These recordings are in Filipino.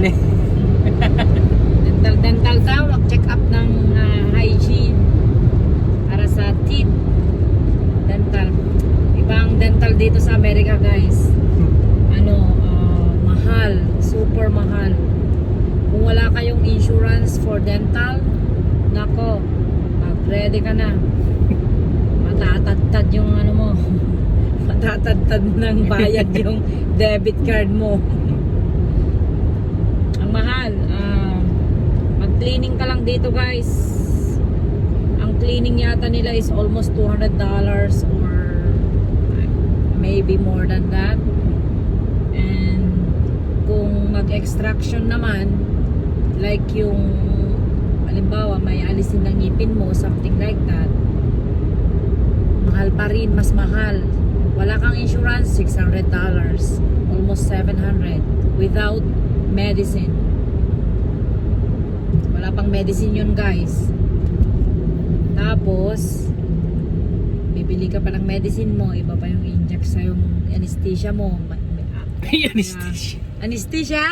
ani. dental dental daw, check up ng ah, hygiene para sa teeth. Dental. Ibang dental dito sa Amerika, guys. Ano, ah, mahal, super mahal. Kung wala kayong insurance for dental, nako, mag-ready ka na. Matatadtad yung ano mo. Matatadtad ng bayad yung debit card mo. Ang mahal. ah, mag-cleaning ka lang dito, guys. Ang cleaning yata nila is almost $200 or maybe more than that. And kung mag-extraction naman, like yung halimbawa may alisin ng ngipin mo, something like that, mahal pa rin, mas mahal. Wala kang insurance, $600. Almost 700 without medicine. Wala pang medicine yun, guys. Tapos, bibili ka pa ng medicine mo, iba pa yung inject sa yung anesthesia mo. Ma- ma- Anesthesia. Anesthesia!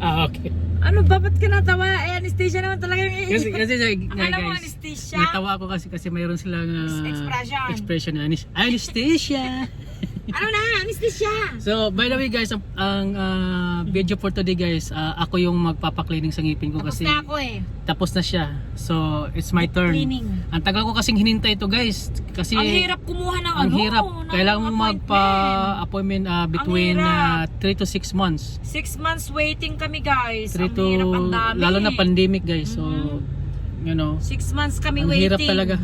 Ah, okay. Ano ba? Ba't ka natawa? Eh, anesthesia naman talaga yung Kasi kasi Akala guys, mo anesthesia? natawa ako kasi kasi mayroon silang ah, Expression. expression na anes- anesthesia. Ano na? Anesthesia! So, by the way guys, ang, ang ah, video for today guys, ah, ako yung magpapaklining sa ngipin ko Tapos kasi na ako eh. tapos na siya. So, it's my turn. Cleaning. Ang tagal ko kasing hinintay ito guys kasi Ang hirap kumuha ng ang ano. hirap. ng Kailangan mo appointment. magpa-appointment ah, between hirap. 3 to 6 months. Six months waiting kami guys. 3 Ang to hirap, ang dami. lalo na pandemic guys. So, Mhm. you know, Six months kami ang waiting. hirap talaga.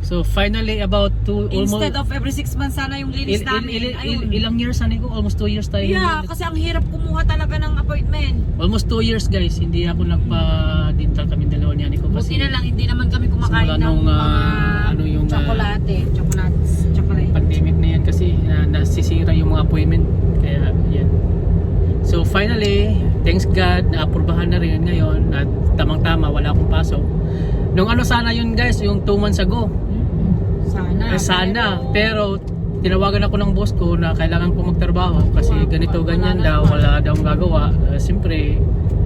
So, finally about two Instead almost of every six months sana yung linis il- il- namin. il- Ayun. il- ilang years ano ko? Almost 2 years tayo. yeah, kasi ang hirap kumuha talaga ng appointment. Almost 2 years guys, hindi ako nagpa-dental kami dalawa ni Aniko kasi Buti na lang, hindi naman kami kumakain ng nung, mga ah, ano yung, ah, tsokolate. Chocolates. Chocolate. pandemic na yan kasi na nasisira yung mga appointment. Kaya yan. So finally, thanks God, naapurbahan na rin ngayon at tamang-tama, wala akong pasok. Nung ano sana yun guys, yung 2 months ago. Sana. Eh, sana, pero tinawagan ako ng boss ko na kailangan ko magtrabaho kasi ganito ganyan daw, wala daw gagawa. Uh, Siyempre,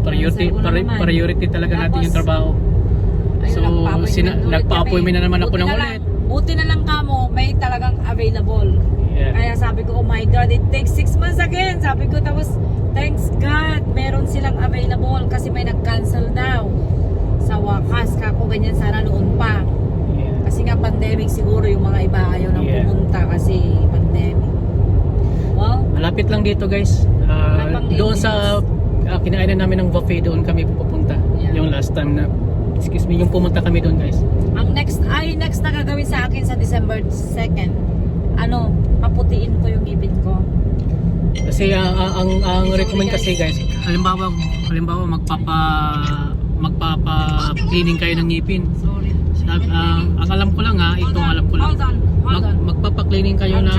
priority, pri- priority talaga natin yung trabaho. So, sina- nagpa-appointment na naman ako ng ulit. Buti na lang kamo, may talagang available. Yeah. Kaya sabi ko, oh my God, it takes six months again. Sabi ko, tapos, thanks God, meron silang available kasi may nag-cancel daw. Sa wakas, kako ganyan sana noon pa. Kasi nga pandemic siguro yung mga iba ayaw nang Yeah. pumunta kasi pandemic. Well, Malapit lang dito guys. Uh, doon sa uh, kinainan namin ng buffet, doon kami pupunta. Yeah. Yung last time na, excuse me, yung pumunta kami doon guys. ang next, ay next na gagawin sa akin sa December 2nd, ano, paputiin ko yung ngipin ko. Kasi uh, ang ang recommend kasi guys, halimbawa halimbawa magpapa magpapa cleaning kayo ng ngipin. Sorry. Sab- ah, ang alam ko lang ha, Hold ito alam ko lang. Mag, on. magpapa-cleaning kayo ng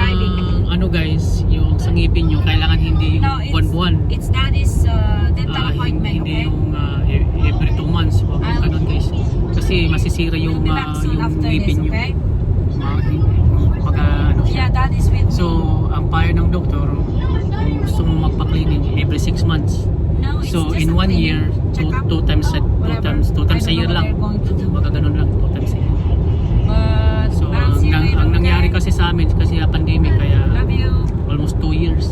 ano guys, yung sa ngipin nyo, kailangan hindi yung it's, buwan-buwan. it's daddy's uh, dental Ah, appointment, hindi okay? yung ah, e- every two months. Huwag yung ganun guys. Kasi masisira yung, ah, soon yung ngipin nyo. okay? Ah, pagka ano siya. So, ang payo ng doktor, kung gusto mo magpa-cleaning every 6 months. So, in one year, two, two times a, two times, two times a year lang. Baka ganun lang, two times a year. So, ang, later, ang nangyari kasi sa amin, kasi pandemic, kaya almost 2 years.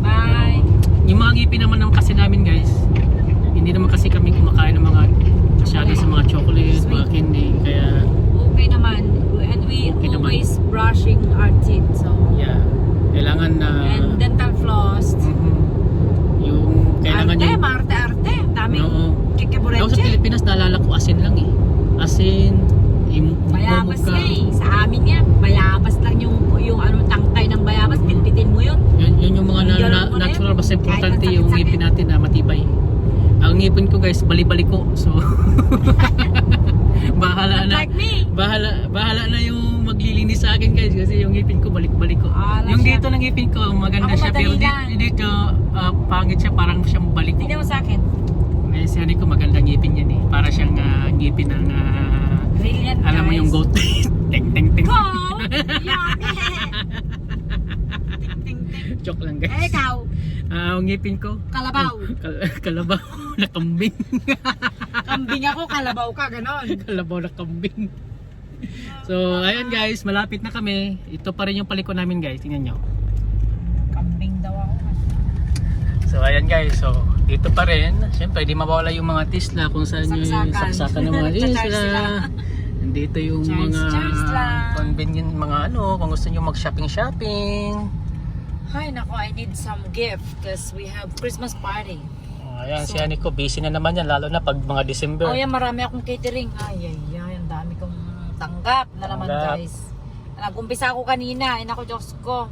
Bye. Yung mga ngipin naman ng kasi namin guys, hindi naman kasi kami kumakain ng mga masyado sa mga chocolate, mga Sweet. candy, kaya Okay naman. And we Okay naman. always brushing our teeth. So, yeah, kailangan na and dental floss. Mhm. yung kailangan arte, yung maarte-arte. Daming Oo. Ako sa. Pilipinas naalala ko asin lang eh. Asin, yung Bayabas ka. eh. Sa amin yan, bayabas lang yung, yung ano, tangkay ng bayabas. Pitpitin mo yun. Yun, yun yung mga na, na- natural basta importante yung ngipin natin na matibay. Ang ngipin ko guys, bali-bali ko. So bahala na. like me. Bahala bahala na yung maglilinis sa akin guys kasi yung ngipin ko balik-balik ko. Ala yung siya. dito ng ngipin ko maganda Ako siya pero dito, ah, pangit siya parang siyang balik. Tingnan mo sa akin. Eh si ko maganda ngipin yan eh. Para siyang ah, ngipin ng ah, Brilliant alam mo guys. yung goat. ting ting ting. Goat? Yummy! ting ting ting. Joke lang guys. Eh, ikaw. Ah, ang ngipin ko. Kalabaw. Kal- kalabaw na kambing. Kambing ako, kalabaw ka, ganon. kalabaw na kambing. So, ayun guys, malapit na kami. Ito pa rin yung paliko namin guys. Tingnan nyo. Kambing daw ako. So, ayan guys. So, dito pa rin. Siyempre, di mawala yung mga Tesla kung saan yung Saksakan. ng mga sila. Nandito yung Charge, mga charge convenient mga ano, kung gusto nyo mag-shopping-shopping. Hi, nako, I need some gift because we have Christmas party. Oh, ayan, si Aniko, busy na naman yan, lalo na pag mga December. Oh, yan, marami akong catering. Ay, ay, ay, tanggap na naman, Tanggap. guys. Nag-umpisa ako kanina, ay nako, Diyos ko.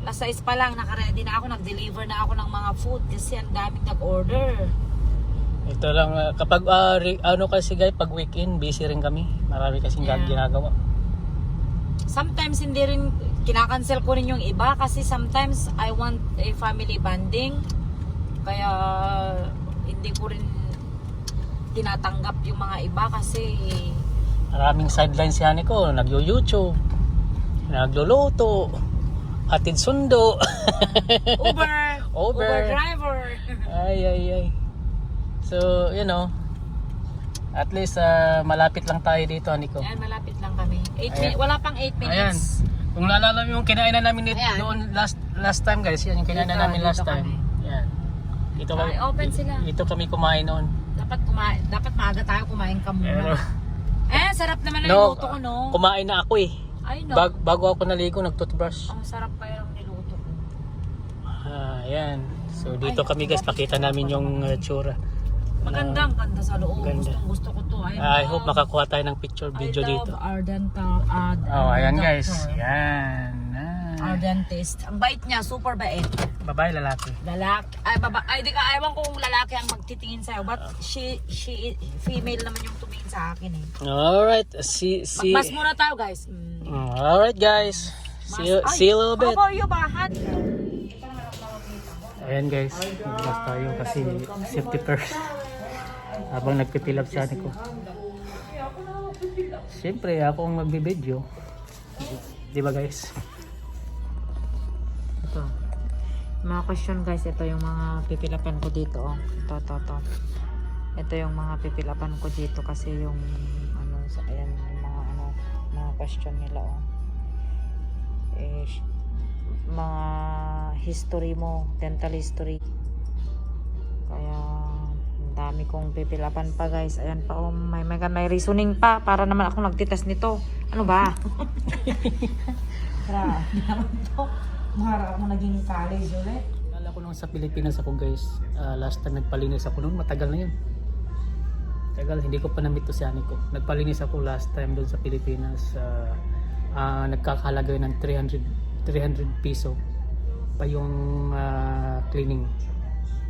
Alas 6 pa lang, nakaready na ako, nag-deliver na ako ng mga food kasi ang daming nag-order. Ito lang, ah, kapag ah, re- ano kasi guys, pag weekend, busy rin kami. Marami kasing Yeah. ginagawa. Sometimes hindi rin, kinakancel ko rin yung iba kasi sometimes I want a family bonding. Kaya hindi ko rin tinatanggap yung mga iba kasi Maraming sideline si Aniko, nagyo-YouTube, nagluluto, hatid sundo. Uber, Uber. driver. ay, ay, ay. So, you know, at least ah, malapit lang tayo dito, Aniko. Ayan, malapit lang kami. Eight Ayan. min- wala pang 8 Ayan. minutes. Kung naalala mo yung kinainan namin dito Ayan. doon last last time guys, yan yung kinainan Dito, namin last dito time. Yan. Dito kami. Ay, open sila. Dito kami kumain noon. Dapat kumain, dapat maaga tayo kumain ka Pero sarap naman ang no, niluto ko, no? kumain na ako eh. Ay, no. Bag, bago ako naligo, nag-toothbrush. Ang sarap pa yung niluto ko. Ah, yan. So dito Ay, kami guys, pakita namin yung uh, tsura. Maganda, ang ganda sa loob. Ganda. Gustong gusto ko to. Ay, I hope makakuha tayo ng picture video I love dito. Ardent uh, ad, Oh, ayan guys. Yan. Ah. Ardentist. Ang bait niya, super bait. Babae, lalaki. Lalaki, ay baba, ay di ka, ewan ko kung lalaki ang magtitingin sa'yo. But Ah. she, she, female naman yung tumingin sa akin eh. Alright. See, see. Magmas muna tayo guys. Mm. Alright guys. See you, Mas- see you a little bit. How about you? Ayan guys, maglas tayo kasi safety first. Habang nagpipilap siya ko. Siyempre, ako ang magbibideo. Di ba guys? Ito. Mga question guys, ito yung mga pipilapan ko dito. Oh. Ito, ito, ito. Ito yung mga pipilapan ko dito kasi yung ano, sa ayan, yung mga ano, mga question nila oh. Eh, mga history mo, dental history. Kaya dami kong pipilapan pa guys. Ayan pa oh, may, may, may reasoning pa para naman ako nagtitest nito. Ano ba? Tara, naman to. Mahara ako naging college ulit. Nalala ko nung sa Pilipinas ako guys, ah, last time nagpalinis ako noon, matagal na yun. Tagal, hindi ko pa na-meet to si Aniko. Nagpalinis ako last time doon sa Pilipinas. ah, ah, nagkakahalaga ng 300, 300 piso pa yung ah, cleaning.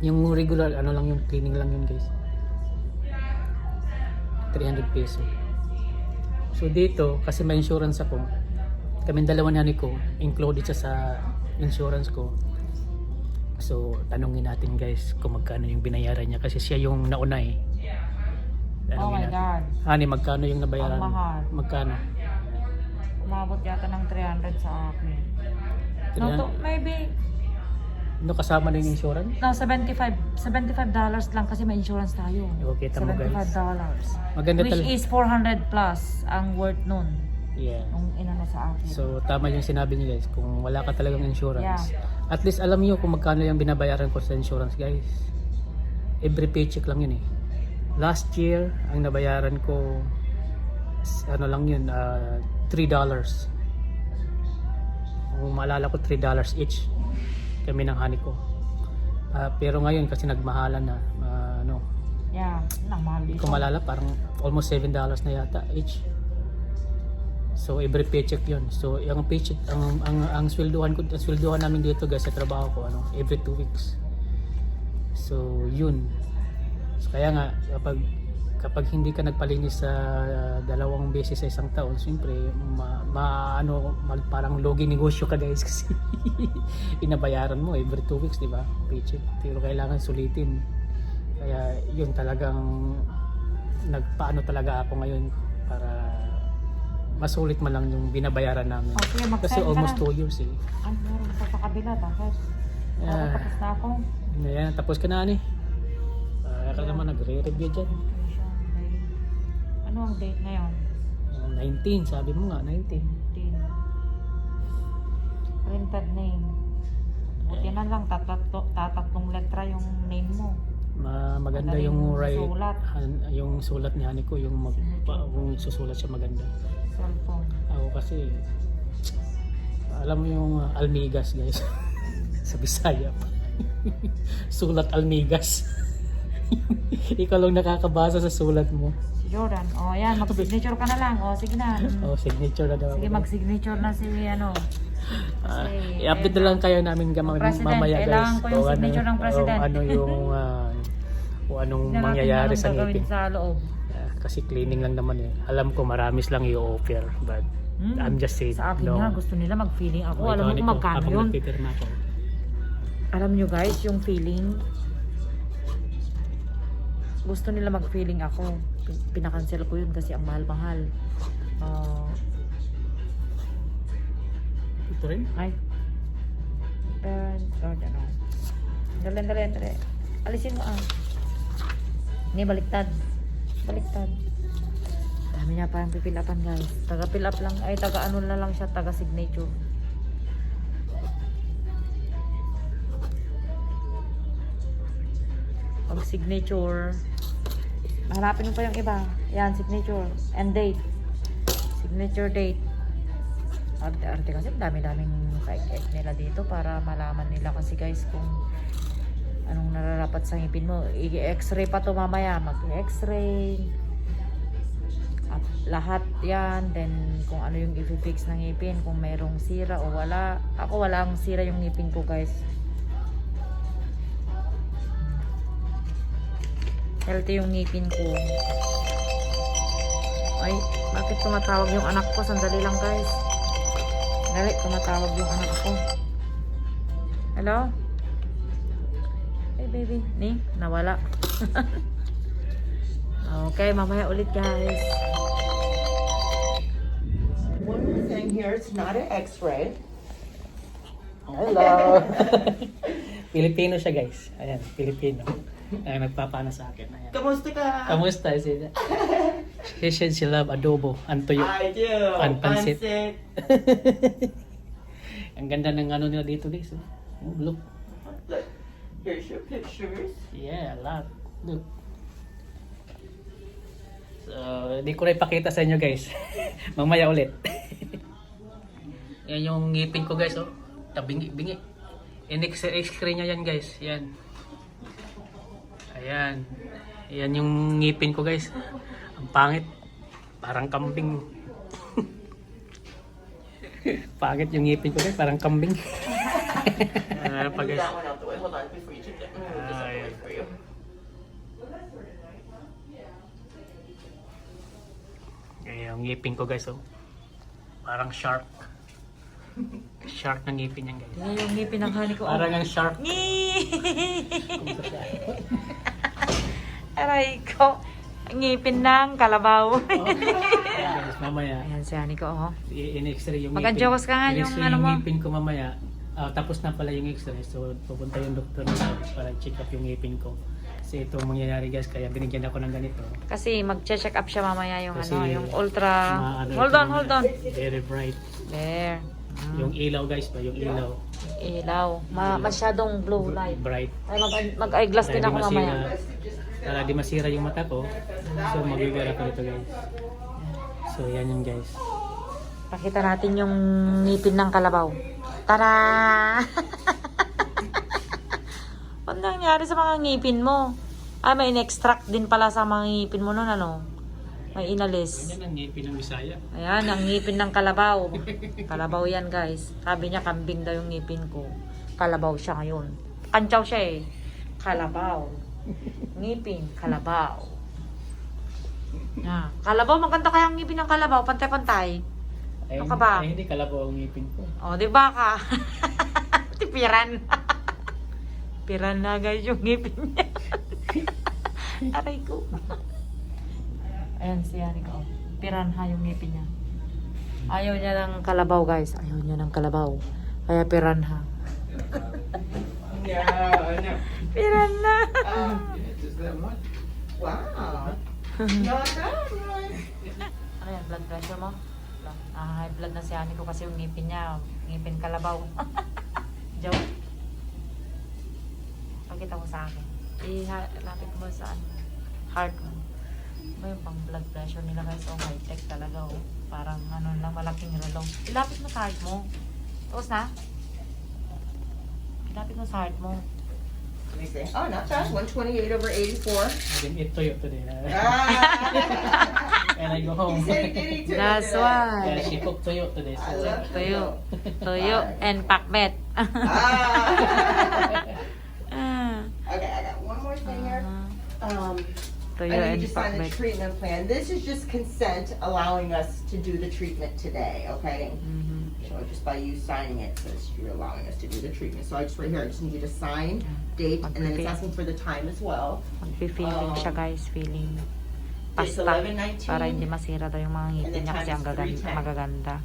Yung regular, ano lang yung cleaning lang yun guys. 300 peso. So dito, kasi may insurance ako, kami dalawa ni Aniko, included siya sa insurance ko. So, tanungin natin guys kung magkano yung binayaran niya kasi siya yung nauna eh. Oh my natin. God. Ani, magkano yung nabayaran? Ang mahal. Magkano? Umabot yata ng 300 sa akin. No, to, maybe No, kasama na yung insurance? no, 75 75 dollars lang kasi may insurance tayo. O, kita mo 75 guys. dollars. Maganda Which is 400 plus ang worth nun. Yeah. Nung inano sa akin. So, tama yung sinabi niyo guys. Kung wala ka talagang insurance, at least alam niyo kung magkano yung binabayaran ko sa insurance guys. Every paycheck lang yun eh. Last year, ang nabayaran ko, ano lang yun, ah, $3 dollars. Kung maalala ko, $3 dollars each. Kami ng honey ko. Ah, pero ngayon, kasi nagmahalan na, ah, ano, yeah, hindi dito. ko malala, parang almost 7 dollars na yata each. So every paycheck 'yun. So yung paycheck ang ang ang swelduhan ko, ang swelduhan namin dito guys sa trabaho ko ano, every 2 weeks. So yun. So, kaya nga kapag kapag hindi ka nagpalinis sa uh, dalawang beses sa isang taon, siyempre ma, ma- ano mag, parang logi negosyo ka guys kasi inabayaran mo every 2 weeks, di ba? Paycheck. Pero kailangan sulitin. Kaya yun talagang nagpaano talaga ako ngayon para masulit man lang yung binabayaran namin. Okay, Kasi mag-send ka almost na. 2 years eh. Ay, meron pa sa kabila, bakit? Oo, Ah. tapos na ako. Ayan, tapos ka na, ani. Para ka naman nagre-review dyan. Ano ang date ngayon? Oh, 19, sabi mo nga, 19. 15. Printed name. Buti na lang, tatatlo, tatatlong letra yung name mo. Ma maganda Magaling yung right, sulat. han- yung sulat ni Hani ko, yung, mag, pa, yung susulat siya maganda. Cellphone. Ako kasi, alam mo yung uh, almigas guys, sa Bisaya. sulat almigas. Ikaw lang nakakabasa sa sulat mo. Si Jordan. O, oh, yan. Mag-signature ka na lang. O, sige na. Oh, signature na daw. Sige, ako. mag-signature na si ano. Kasi, i-update na lang kayo namin President, mamaya guys. kailangan ko yung Kung signature ng president. Ano yung ah, kung anong mangyayari sa ngipin. sa loob. Kasi cleaning lang naman eh. Alam ko maramis lang i-offer but Hmm. I'm just saying Sa akin no. nga, gusto nila mag-feeling ako. Oh, Alam mo kung magkano yun? ako. Alam nyo guys, yung feeling, gusto nila mag-feeling ako. Pin- Pinakancel ko yun kasi ang mahal-mahal. Ah, Ito rin? ay. Parent, or ano. Dali, dali, dali. Alisin mo ah. Hindi, baliktad. Baliktad. Dami niya parang pipilapan guys. Taga fill up lang, ay taga ano na lang siya, taga signature. Pag signature, hanapin mo pa yung iba. Yan, signature. And date. Signature date. Arte-arte kasi dami-daming ka-egg nila dito para malaman nila kasi guys kung anong nararapat sa ngipin mo. I-x-ray pa to mamaya. Mag-x-ray. At lahat yan. Then kung ano yung i-fix ng ngipin. Kung mayroong sira o wala. Ako walang sira yung ngipin ko guys. Healthy yung ngipin ko. Ay, bakit tumatawag yung anak ko? Sandali lang guys. Dali, tumatawag yung anak ko. Hello? Hey baby. Ni, nawala. okay, mamaya ulit guys. One more thing here, it's not an x-ray. Hello! Pilipino siya guys. Ayan, Pilipino. Ay, nagpapana sa akin. Ayan. Kamusta ka? Kamusta? She, she said she love adobo and tuyo. I do. Pan- pansit. Ang ganda ng ano nila dito guys. oh. Look, here's your pictures. Yeah, a lot. Look. So, di ko na ipakita sa inyo guys. Mamaya ulit. yan yung ngipin ko guys, oh. Tabingi-bingi. In-x-ray niya yan guys. Yan. Ayan. Yan yung ngipin ko guys. Ang pangit. Parang kambing. pangit yung ngipin ko guys. Parang kambing. Ano pa Move guys? that one out the way. Hold on, before you take that. Move this out the way for you. Ayan, yung ngipin ko guys, oh. Parang shark. Shark ng ngipin yan guys. Yan yung ngipin ng honey ko. oh. Parang ang shark. Aray ko. Ngipin ng kalabaw. Ayan, guys, mamaya. Ayan si honey ko, oh. i- In-x-ray yung Magka-jowas ka nga yung In-x-ray ano mo. ngipin ko mamaya. Ah, tapos na pala yung x-ray. So, pupunta yung doktor na para check up yung ngipin ko. Kasi ito ang mangyayari guys, kaya binigyan ako ng ganito. Kasi mag-check up siya mamaya yung Kasi ano, yung ultra. Maano Hold on, hold on. Very bright. There. Mm. Yung ilaw guys ba, yung ilaw. Ilaw. Ma masyadong blue light. Bright. Ay, mag- mag-eyeglass din Para ako mamaya. Para di masira yung mata ko. So magigara ko ito guys. So yan yung guys. Pakita natin yung ngipin ng kalabaw. Tara! Ano nangyari sa mga ngipin mo? Ah, may in-extract din pala sa mga ngipin mo nun, ano? May inalis. Yan ang ngipin ng Bisaya. Ayan, ang ngipin ng kalabaw. Kalabaw yan, guys. Sabi niya, kambing daw yung ngipin ko. Kalabaw siya ngayon. Kantsaw siya eh. Kalabaw. Ngipin, kalabaw. Ah, kalabaw, maganda kaya ang ngipin ng kalabaw. Pantay-pantay. Ay, Ano ka ba? Ay, hindi kalabaw ang ngipin ko. O, di ba ka? Tipiran. Piran na guys yung ngipin niya. Aray ko. Ayan si Yannick. Oh. Piranha yung ngipin niya. Ayaw niya ng kalabaw guys. Ayaw niya ng kalabaw. Kaya piranha. Yeah, I know. Piran na. Um, just that much. wow. Not that. Ano yan, blood pressure mo? Ah, high blood na si Ani ko kasi yung ngipin niya, ngipin kalabaw. Joke. Pakita mo sa akin. Ilapit mo sa ano, heart mo. Ba yung pang blood pressure nila guys, oh high tech talaga oh. Parang ano lang, malaking relo. Ilapit mo sa heart mo. Tapos na? Ilapit mo sa heart mo. Let me see. Oh, not bad. 128 over 84. I didn't eat toyo today. Ah. and I go he home. said he did eat today. That's today. why. yeah, she cooked toyo today. I So, love Tuyo. Tuyo and pakbet. Ah. Ah. okay, I got one more thing here. Um, Tuyo I and need to sign the pakbet. treatment plan. This is just consent allowing us to do the treatment today, okay? Mhm. So just by you signing it, says you're allowing us to do the treatment. So I just, right here, I just need you to sign, date, and then it's asking for the time as well. Magpi-feeling siya guys, feeling It's pasta. 11:19. Para hindi masira daw yung mga the niya kasi ang gaganda, 3:10. magaganda.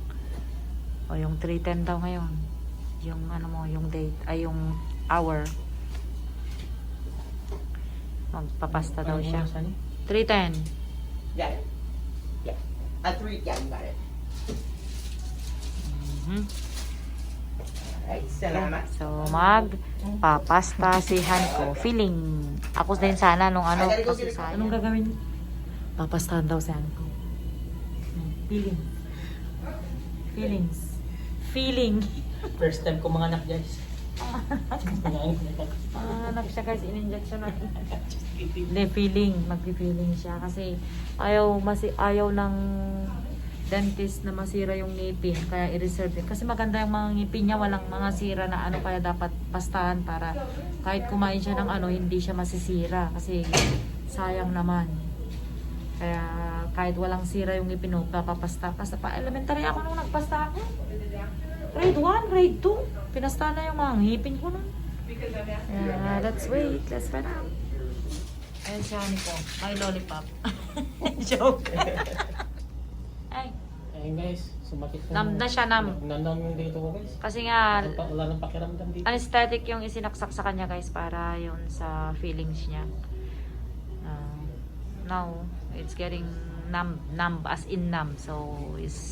O yung 310 daw ngayon. Yung ano mo, yung date, ay yung hour. Magpapasta daw siya. 310. Got it? Yeah. At three, yeah, you got it. Mhm. Alright, salamat. So, magpapasta si ko. Feeling. Ako din sana nung ano. Kasi Anong gagawin? Papastahan daw si ko. Feeling. Feelings. Feeling. First time ko mga anak guys. Ah, anak siya guys, in-injection na. Hindi, feeling. Magpi-feeling siya. Kasi ayaw, masi, ayaw ng dentist na masira yung ngipin. Kaya i-reserve. Kasi maganda yung mga ngipin niya. Walang mga sira na ano. Kaya dapat pastahan para kahit kumain siya ng ano, hindi siya masisira. Kasi sayang naman. Kaya kahit walang sira yung ngipin mo, papapasta. Kasi pa elementary ako nung nagpasta ako. Grade 1, grade 2. Pinasta na yung mga ngipin ko nun. Yeah, let's wait. Let's find out. Ayan siya ko. My lollipop. Joke. Ay, Ayun guys, sumakit na. Nam na siya, nam. Nanam yung dito ko guys. kasi nga, Wala pa- Wala nang pakiramdam dito. anesthetic yung isinaksak sa kanya guys para yun sa feelings niya. Uh, now, it's getting numb, numb as in numb. So, it's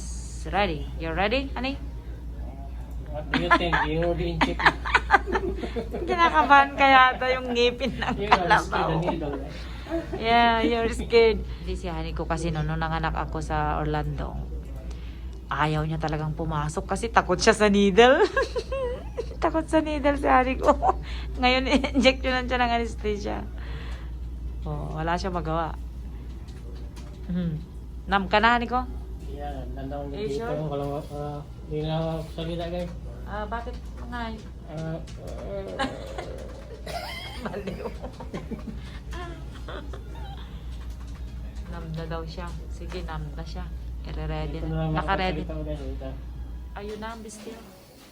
ready. You're ready, honey? What do you think? You already inject me. Kinakabahan kaya ata yung ngipin ng You are scared kalabaw. needle? Yeah, you're scared. Hindi si Hani ko kasi noon nung nanganak ako sa Orlando. Ayaw niya talagang pumasok kasi takot siya sa needle. takot sa needle si Hani ko. Ngayon, injectionan siya ng anesthesia. Oh, wala siya magawa. Hmm. Nam ka na, ko? Yeah, nanam Are you sure? Walang, uh, hindi na ako salita guys. Ah, bakit mga Uh, uh, Baliw. nam na daw siya. Sige, nam na siya. Dito na. na Naka-ready. Are you numb still?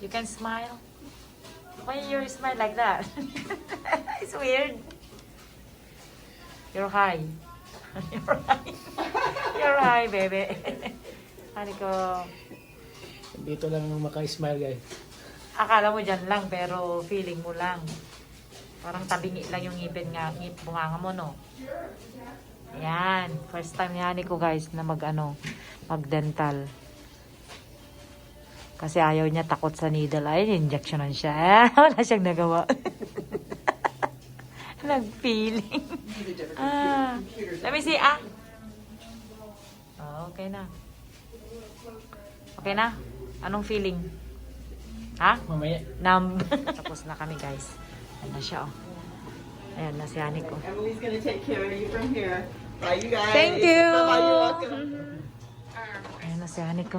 You can smile. Why you smile like that? it's weird. You're high. You're high. You're high, baby. Hani ko, Dito lang maka-smile guys. akala mo dyan lang, pero feeling mo lang. Parang tabingi lang yung ngipin nga, ngip bunganga mo, no? Yan. First time yan ko, guys, na mag, ano, mag-dental. Kasi ayaw niya takot sa needle. Ay, injectionan siya. Wala siyang nagawa. Nag-feeling. Ah. Let me see, ah. Oh, okay na. Okay na? Anong feeling? Ha? Mamaya. Numb. Tapos na kami, guys. Ayan na siya, oh. Ayan na si Ani ko. Emily's gonna take care of you from here. Bye, you guys. Thank you. Bye-bye, you're welcome. Ayan na si Ani ko.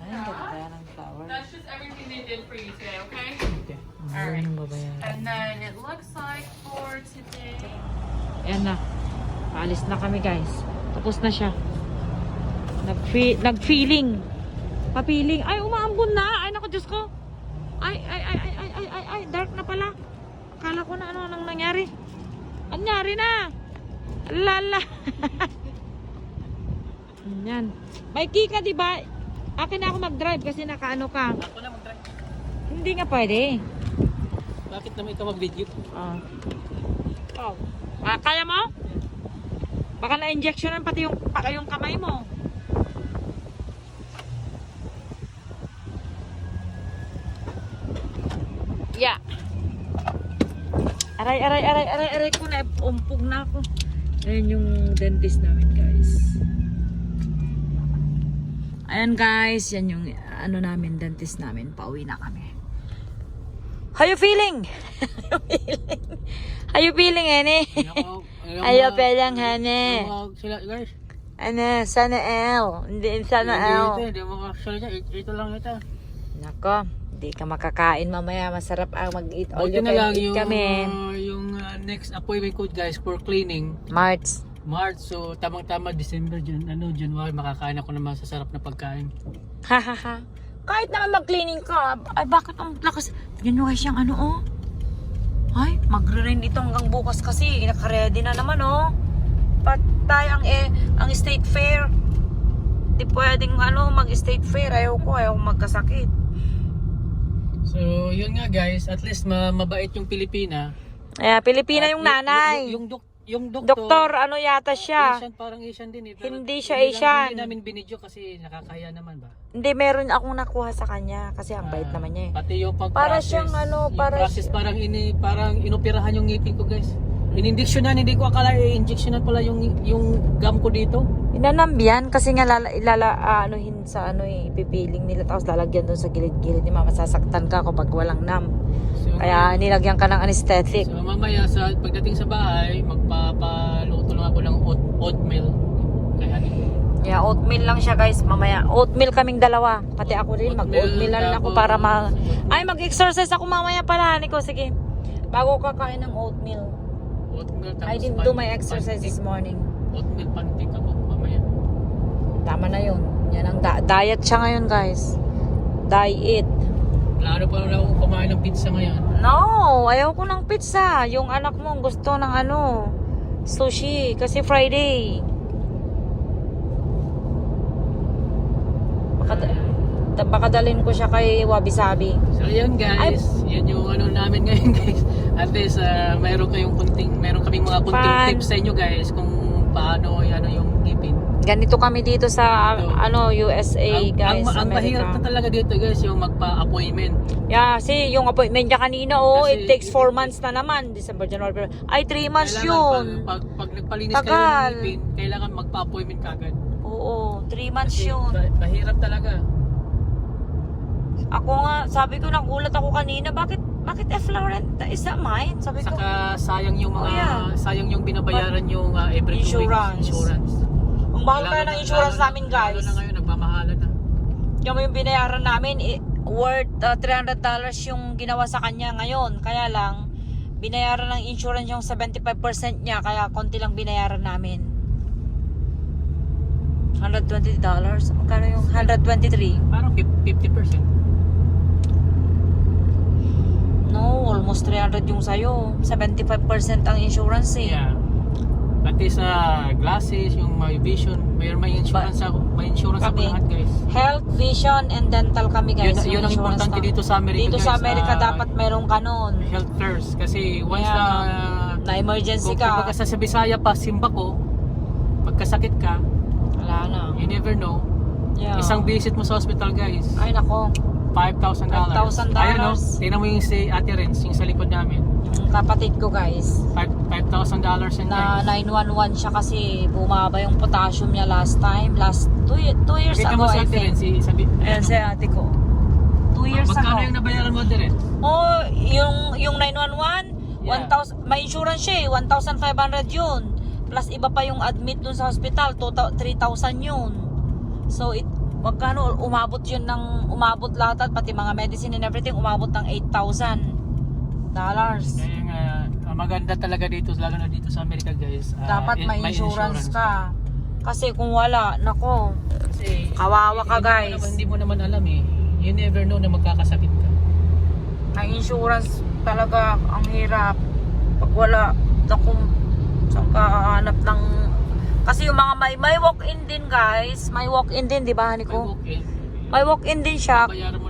Ay, ang ganda ng flower. That's just everything they did for you today, okay? Okay. Yan? And then it looks like for today. Ayan na. Paalis na kami, guys. Tapos na siya. Nag-fe- nag-feeling. Papiling. Ay, umaambon na. Ay, naku, Diyos ko. Ay, ay, ay, ay, ay, ay, ay, dark na pala. Akala ko na ano nang nangyari. Anyari na. Lala. Yan. May key ka, di ba? Akin na ako mag-drive kasi nakaano ka. Ako na mag-try. Hindi nga pwede. Bakit naman ikaw mag-video? Ah. Oh. Ah, kaya mo? Baka na-injectionan pati yung, pati yung kamay mo. Yeah. Aray, aray, aray, aray, aray ko na. Umpog na ako. Ayan yung dentist namin, guys. Ayan, guys. Yan yung ano namin, dentist namin. Pauwi na kami. How you feeling? How you feeling? How you feeling, Ene? Sila, guys. Ano, sana L. Hindi, sana L. Ito, hindi mo. Ito, lang ito. Nako, hindi ka makakain mamaya. Masarap ang mag-eat. All you can eat kami. Next appointment ko guys for cleaning. March. March, so tamang-tama December, Jan, ano, January, makakain ako ng masasarap na pagkain. Hahaha. Kahit naman mag-cleaning ka, ay bakit ang lakas? Guys yung ano oh. Ay, magre-rain ito hanggang bukas kasi. Naka-ready na naman oh. Patay ang, eh, ang state fair. Di pwedeng ano, mag-state fair. Ayaw ko, ayaw ko magkasakit. So, yun nga guys, at least ma mabait yung Pilipina. Eh, Pilipina At yung nanay. Yung, yung, dok- yung doktor, Doktor, ano yata siya? Asian, parang Asian din eh. Pero Hindi siya lang- Asian. Hindi namin binidyo kasi nakakaya naman ba? Hindi, meron akong nakuha sa kanya kasi ang bait Ah, naman niya eh. Pati yung pag Para siyang ano, yung para process parang ini parang inoperahan yung ngipin ko guys. Inindiksyonan, hindi ko akala i-injectionan pala yung yung gum ko dito. Inanambiyan kasi nga lala, ilala, ah, anuhin sa ano eh, ipipiling nila tapos lalagyan doon sa gilid-gilid ni mama sasaktan ka kapag walang nam. So, Kaya nilagyan ka ng anesthetic. so mamaya sa pagdating sa bahay, magpapaluto lang ako ng oat, oatmeal. Kaya Yeah, oatmeal lang siya guys mamaya. Oatmeal kaming dalawa. Pati ako rin mag-oatmeal rin ako para ma... Ay, mag-exercise ako mamaya pala. Niko, sige. Bago kakain ng oatmeal. Oatmeal tapos I didn't do my exercise this morning. Oatmeal pancake ako mamaya. Tama na yun. Yan ang da- diet siya ngayon guys. Diet. Klaro pa rin ako kumain ng pizza ngayon. No, ayaw ko ng pizza. Yung anak mo gusto ng ano, sushi. Kasi Friday. Baka, baka dalhin ko siya kay Wabi Sabi. So yun guys, yan yung ano namin ngayon guys. At least uh, mayroon kayong kunting, mayroon kaming mga kunting Pan. tips sa inyo guys kung paano ano yung ngipin. Ganito kami dito sa Ito. ano USA ang, guys. ang, ang mahirap na talaga dito guys yung magpa-appointment. Yeah, see, yung appointment niya kanina, oh, Kasi- it takes 4 months na naman. December, January, February. Ay, 3 months Kailangan yun. Pag, pag, pag nagpalinis kayo ng ngipin, kailangan magpa-appointment kagad. Oo, 3 months Kasi yun. ma- mahirap talaga. Ako nga, sabi ko, nagulat ako kanina, bakit, bakit F. Laurent? Is that mine? Sabi ko, Saka sayang yung mga Oh, yeah. sayang yung binabayaran yung uh, every two Insurance. weeks insurance. ang mahal Lalo kaya na- ng insurance lalo na- namin, guys. Lalo na ngayon nagmamahalan na. Yung yung binayaran namin, eh, worth uh, $300 yung ginawa sa kanya ngayon. Kaya lang, binayaran ng insurance yung 75% niya, kaya konti lang binayaran namin. $120. Magkano yung 123? Parang 50%. No, almost 300 yung sa'yo. 75% ang insurance eh. Yeah. Pati sa glasses, yung may vision, may, may insurance ako, may insurance ako Kami. lahat guys. Health, vision, and dental kami Yun, guys. yun yung ang importante na- dito sa Amerika Dito guys. sa Amerika ah, dapat merong kanon. health first kasi once Kaya na Na emergency kung ka, kumbaga sa Bisaya pa, simba ko, pagkasakit ka, wala na. you never know. Yeah. Isang visit mo sa hospital guys, Ay nako, $5,000. $5,000. Ayan o, tingnan mo yung si Ate Renz, yung sa likod namin. kapatid ko guys. Five- $5,000 yan Na guys. 911 siya kasi bumaba yung potassium niya last time. Last 2 two years Kita ago mo si I Ate think. Renz, si, sabi, Ayan si ate ko. 2 years Magkano ago. yung nabayaran mo Ate Renz? Oh, yung yung 911, Yeah. 1,000 may insurance siya eh, 1,500 yun. Plus iba pa yung admit dun sa hospital, 2,000 3,000 yun. So it magkano umabot yun ng umabot lahat at pati mga medicine and everything umabot ng 8,000 dollars. Kaya nga, ah, maganda talaga dito, lalo na dito sa Amerika guys. ah, Dapat eh, may insurance ka. Kasi kung wala, nako, Kasi, Kawawa ka, hindi mo guys. naman- Hindi mo naman alam eh. You never know na magkakasakit ka. may insurance talaga ang hirap. Pag wala, naku, saan ka hanap ng... Kasi yung mga may, may walk-in din guys. May walk-in din, di ba, May Haniko? walk-in. May walk-in din siya. Bayaran mo